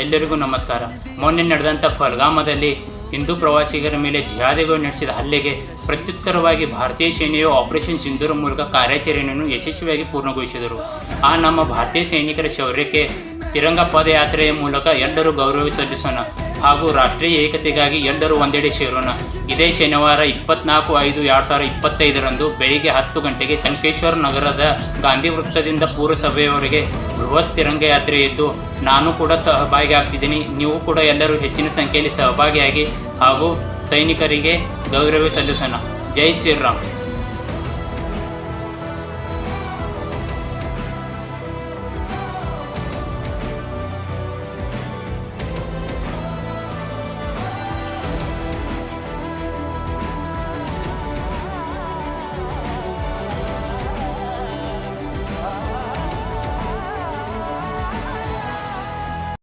ಎಲ್ಲರಿಗೂ ನಮಸ್ಕಾರ. ಮೊನ್ನೆ ನಡೆದಂಥ ಫಲ್ಗಾಮದಲ್ಲಿ ಹಿಂದೂ ಪ್ರವಾಸಿಗರ ಮೇಲೆ ಜಿಹಾದಿಗಳು ನಡೆಸಿದ ಹಲ್ಲೆಗೆ ಪ್ರತ್ಯುತ್ತರವಾಗಿ ಭಾರತೀಯ ಸೇನೆಯು ಆಪರೇಷನ್ ಸಿಂಧೂರ ಮೂಲಕ ಕಾರ್ಯಾಚರಣೆಯನ್ನು ಯಶಸ್ವಿಯಾಗಿ ಪೂರ್ಣಗೊಳಿಸಿದರು. ಆ ನಮ್ಮ ಭಾರತೀಯ ಸೈನಿಕರ ಶೌರ್ಯಕ್ಕೆ ತಿರಂಗ ಪಾದಯಾತ್ರೆಯ ಮೂಲಕ ಎಲ್ಲರೂ ಗೌರವ ಸಲ್ಲಿಸೋಣ ಹಾಗೂ ರಾಷ್ಟ್ರೀಯ ಏಕತೆಗಾಗಿ ಎಲ್ಲರೂ ಒಂದೆಡೆ ಸೇರೋಣ. ಇದೇ ಶನಿವಾರ ಇಪ್ಪತ್ನಾಲ್ಕು ಐದು ಎರಡು ಸಾವಿರದ ಇಪ್ಪತ್ತೈದರಂದು ಬೆಳಿಗ್ಗೆ ಹತ್ತು ಗಂಟೆಗೆ ಸಂಕೇಶ್ವರ ನಗರದ ಗಾಂಧಿ ವೃತ್ತದಿಂದ ಪೂರಸಭೆಯವರೆಗೆ ಬೃಹತ್ ತಿರಂಗ ಯಾತ್ರೆ ಇದ್ದು ನಾನು ಕೂಡ ಸಹಭಾಗಿ ಆಗ್ತಿದ್ದೀನಿ ನೀವು ಕೂಡ ಎಲ್ಲರೂ ಹೆಚ್ಚಿನ ಸಂಖ್ಯೆಯಲ್ಲಿ ಸಹಭಾಗಿಯಾಗಿ ಹಾಗೂ ಸೈನಿಕರಿಗೆ ಗೌರವ ಸಲ್ಲಿಸೋಣ. ಜೈ ಶ್ರೀರಾಮ್.